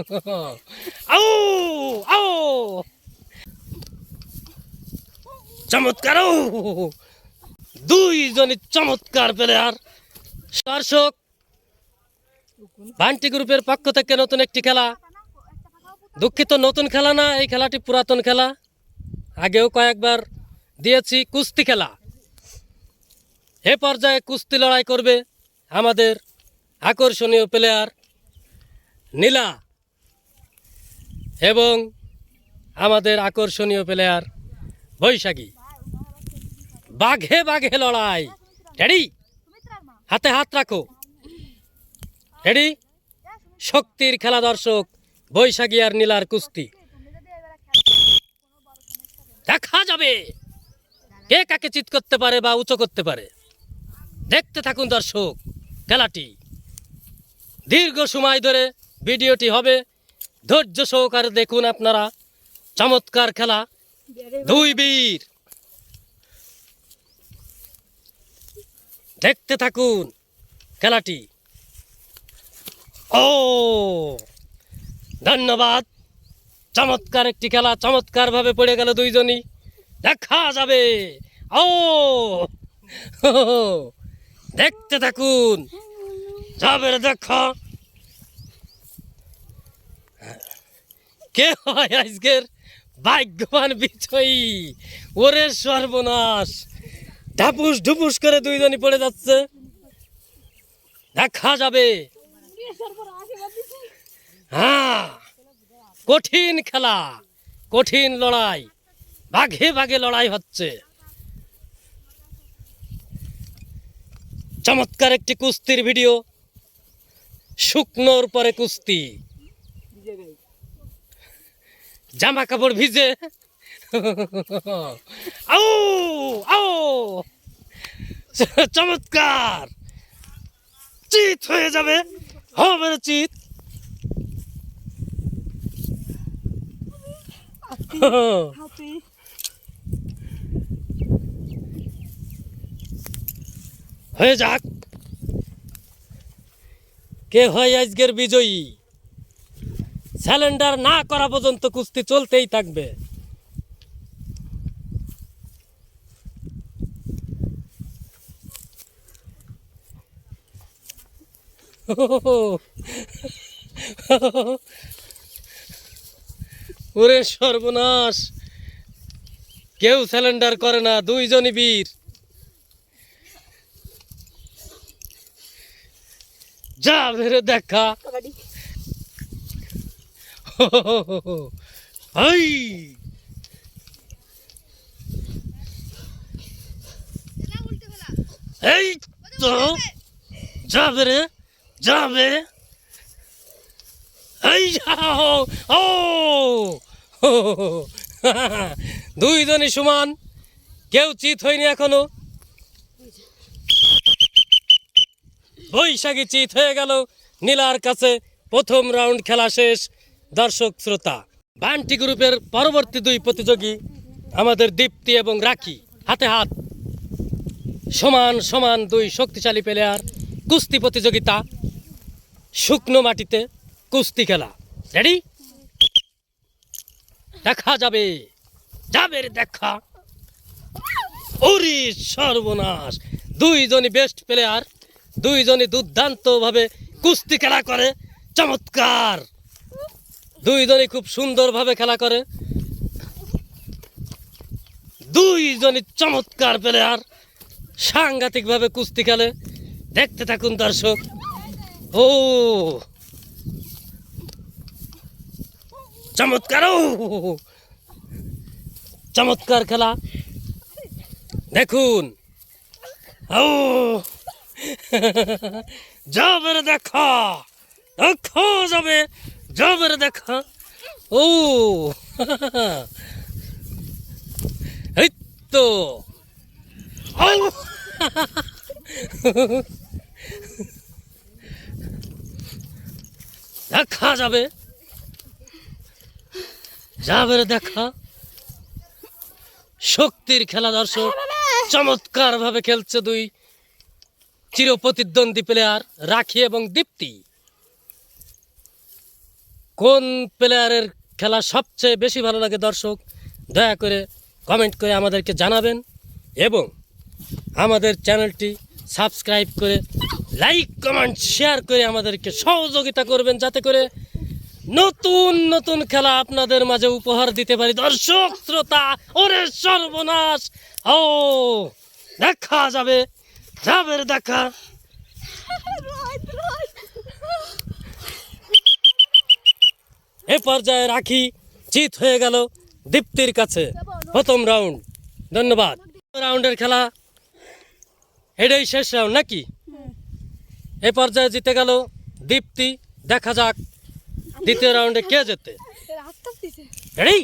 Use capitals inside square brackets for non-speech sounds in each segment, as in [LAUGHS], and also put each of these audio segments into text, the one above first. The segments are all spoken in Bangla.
[LAUGHS] আও আও চমৎকার দুইজনই চমৎকার প্লেয়ার। দর্শক, বান্টি গ্রুপের পক্ষ থেকে নতুন একটি খেলা। দুঃখিত, নতুন খেলা না, এই খেলাটি পুরাতন খেলা। আগেও কয়েকবার দিয়েছি কুস্তি খেলা। এ পর্যায়ে কুস্তি লড়াই করবে আমাদের আকর্ষণীয় প্লেয়ার নীলা। এবং আমাদের আকর্ষণীয় প্লেয়ার বৈশাখী। বাঘে বাঘে লড়াই। রেডি হাতে হাত রাখো। রেডি শক্তির খেলা দর্শক, বৈশাখী আর নীলার কুস্তি। দেখা যাবে। কে কাকে চিত করতে পারে বা উঁচু করতে পারে। দেখতে থাকুন দর্শক, খেলাটি। দীর্ঘ সময় ধরে ভিডিওটি হবে। ধৈর্য সহকারে দেখুন আপনারা। চমৎকার খেলা। দুই বীর। দেখতে থাকুন খেলাটি। ও! ধন্যবাদ। চমৎকার একটি খেলা চমৎকার ভাবে পড়ে গেল দুইজনই। দেখা যাবে। ও! দেখতে থাকুন। যাবে দেখা। কে হয় আজকের ভাগ্যবান বিজয়ী? ওরে সর্বনাশ। ঢাপুস ঢুপুস করে দুইজনই পড়ে যাচ্ছে। দেখা যাবে। হ্যাঁ কঠিন খেলা, কঠিন লড়াই বাঘে বাঘে লড়াই হচ্ছে। চমৎকার একটি কুস্তির ভিডিও, শুকনোর পরে কুস্তি। জামা কাপড় ভিজে। আও আও চমৎকার। চিত হয়ে যাবে। হবে চিত। হয়ে যাক। কে হয় আজকের বিজয়ী? স্যালেন্ডার না করা পর্যন্ত কুস্তি চলতেই থাকবে। ওরে সর্বনাশ। কেউ স্যালেন্ডার করে না, দুইজনই বীর। যা বেরে দেখা। হাই। এই তো, যাবে রে, যাবে। এই যাও, ও। দুইজনই সমান, কেউ চিত হয়নি এখনও। বৈশাখী চিত হয়ে গেল নীলার কাছে, প্রথম রাউন্ড খেলা শেষ। দর্শক, শ্রোতা, বান্টি গ্রুপের পরবর্তী দুই প্রতিযোগী আমাদের দীপ্তি এবং রাখি। হাতে হাত। সমান সমান দুই শক্তিশালী প্লেয়ার কুস্তি প্রতিযোগিতা, শুকনো মাটিতে কুস্তি খেলা। রেডি দেখা যাবে। যাবে দেখা। ওরে সর্বনাশ। দুইজনই বেস্ট প্লেয়ার দুইজনই দুর্দান্ত ভাবে কুস্তি খেলা করে। চমৎকার। দুইজনই খুব সুন্দরভাবে খেলা করে। দুইজনই চমৎকার প্লেয়ার সাংঘাতিকভাবে কুস্তি খেলে। দেখতে থাকুন দর্শক। ও! চমৎকার চমৎকার খেলা। দেখুন। ও! যাবে দেখা। দেখা যাবে। যাবে রে দেখা। ও। এই তো। দেখা যাবে। যাবে দেখা। শক্তির খেলা দর্শক চমৎকার ভাবে খেলছে দুই চির প্রতিদ্বন্দ্বী প্লেয়ার রাখি এবং দীপ্তি। কোন প্লেয়ারের খেলা সবচেয়ে বেশি ভালো লাগে দর্শক, দয়া করে কমেন্ট করে আমাদেরকে জানাবেন এবং আমাদের চ্যানেলটি সাবস্ক্রাইব করে লাইক কমেন্ট শেয়ার করে আমাদেরকে সহযোগিতা করবেন যাতে করে নতুন নতুন খেলা আপনাদের মাঝে উপহার দিতে পারি। দর্শক, শ্রোতা, ওরে সর্বনাশ! ও, দেখা যাবে যাবে দেখা। [LAUGHS] এ পর্যায়ে রাখি, জিত হয়ে গেল দীপ্তির কাছে। প্রথম রাউন্ড ধন্যবাদ। রাউন্ডের খেলা, এটাই শেষ রাউন্ড নাকি? এ পর্যায়ে জিতে গেল দীপ্তি, দেখা যাক দ্বিতীয় রাউন্ডে কে রেডি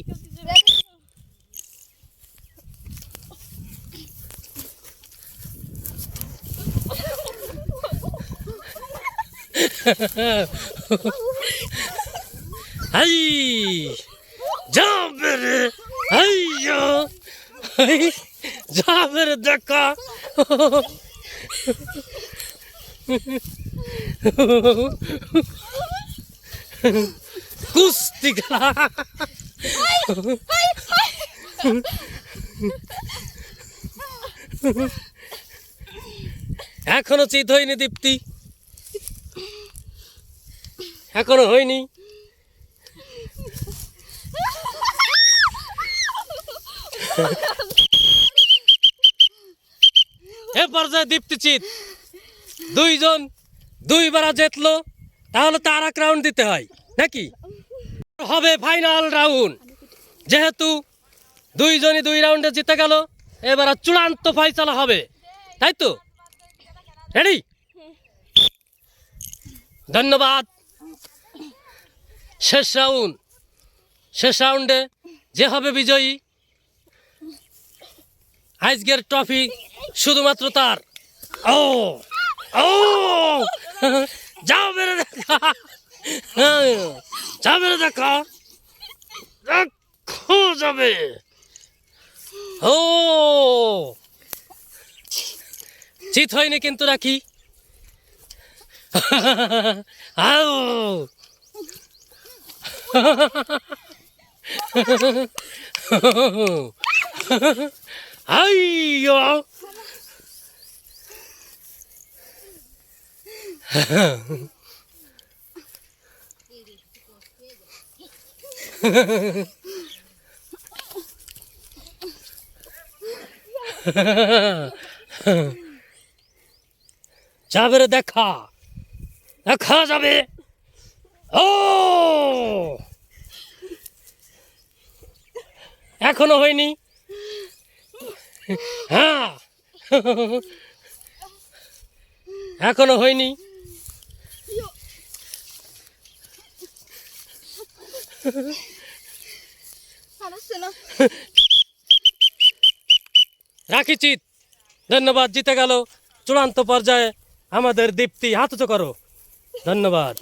[LAUGHS] হাই যাবে রে হাইয়া হাই যাবে রে দেখা কুস্তি খেলা এখনও চিত হয়নি দীপ্তি এখনও হয়নি এ পর্যায়ে দীপ্তি চিত, দুইজন দুইবার জিতলো, তাহলে তার এক রাউন্ড দিতে হয়, নাকি? হবে ফাইনাল রাউন্ড যেহেতু দুইজনই দুই রাউন্ডে জিতে গেল, এবার চূড়ান্ত ফাইসালা হবে। তাই তো? রেডি ধন্যবাদ। শেষ রাউন্ড শেষ রাউন্ডে যে হবে বিজয়ী আজকের ট্রফি শুধুমাত্র তার। ও ও, যাও বেড়ে দেখা। যাও বেড়ে দেখা। দেখো যাবে। ও চিত হয়নি কিন্তু রাখি আও আইয়ো যাবে রে দেখা। দেখা যাবে। ও! এখনও হয়নি। হ্যাঁ। এখনও হয়নি। রাখি চিত। ধন্যবাদ, জিতে গেল। চূড়ান্ত পর্যায়ে আমাদের দীপ্তি, হাত উঁচু করো। ধন্যবাদ।